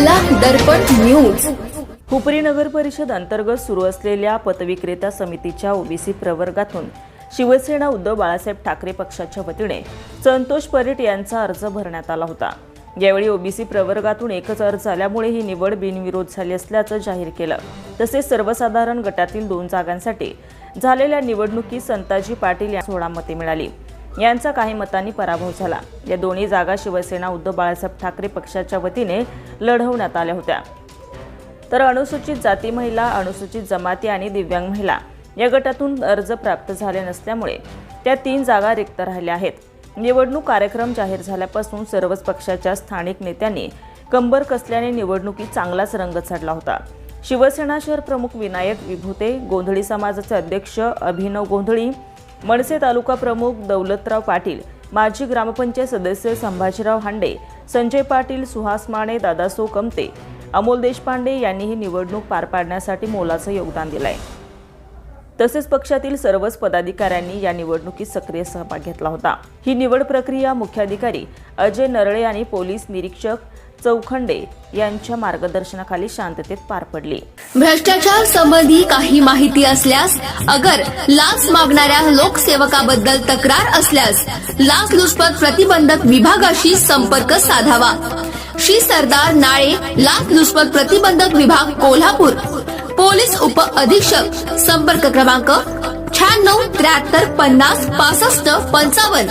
दर्पण news. Hupari नगर परिषद अंतर्गत सुरू असलेल्या पतविक्रेता समितीच्या ओबीसी प्रवर्गातून शिवसेना उद्धव बाळासाहेब ठाकरे पक्षाच्या वतीने संतोष परीट यांचा अर्ज भरण्यात आला होता. यावेळी ओबीसी प्रवर्गातून एकच अर्ज आल्यामुळे ही निवड बिनविरोध झाली असल्याचं जाहीर केलं. तसेच सर्वसाधारण गटातील दोन जागांसाठी झालेल्या निवडणुकीत संताजी पाटील यांना सोळा मते मिळाली. यांचा काही मतांनी पराभव झाला. या दोन्ही जागा शिवसेना उद्धव बाळासाहेब ठाकरे पक्षाच्या वतीने लढवण्यात आल्या होत्या. तर अनुसूचित जाती महिला अनुसूचित जमाती आणि दिव्यांग महिला या गटातून अर्ज प्राप्त झाले नसल्यामुळे त्या तीन जागा रिक्त राहिल्या आहेत. निवडणूक कार्यक्रम जाहीर झाल्यापासून सर्वच पक्षाच्या स्थानिक नेत्यांनी कंबर कसल्याने निवडणुकीत चांगलाच रंग चढला होता. शिवसेना शहर प्रमुख विनायक विभूते गोंधळी समाजाचे अध्यक्ष अभिनव गोंधळी मनसे तालुका प्रमुख दौलतराव पाटील माजी ग्रामपंचायत सदस्य संभाजीराव हांडे संजय पाटील सुहास माने दादासो कमते अमोल देशपांडे यांनी ही निवडणूक पार पाडण्यासाठी मोलाचं योगदान दिलं आहे तसेच पक्षातील सर्वच पदाधिकाऱ्यांनी या निवडणुकीत सक्रिय सहभाग घेतला होता. ही निवड प्रक्रिया मुख्याधिकारी अजय नरळे आणि पोलीस निरीक्षक चौखंडे यांच्या मार्गदर्शनाखाली शांततेत पार पडली. भ्रष्टाचार संबंधी काही माहिती असल्यास अगर लाच मागणाऱ्या लोकसेवकाबद्दल तक्रार असल्यास लाचलुचपत प्रतिबंधक विभागाशी संपर्क साधावा. श्री सरदार नाळे लाचलुचपत प्रतिबंधक विभाग कोल्हापूर. पोलीस उप अधीक्षक संपर्क क्रमांक शहाण्णव त्र्याहत्तर पन्नास पासष्ट पंचावन्न.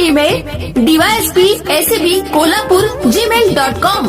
Email DYSP ACB Kolhapur gmail dot com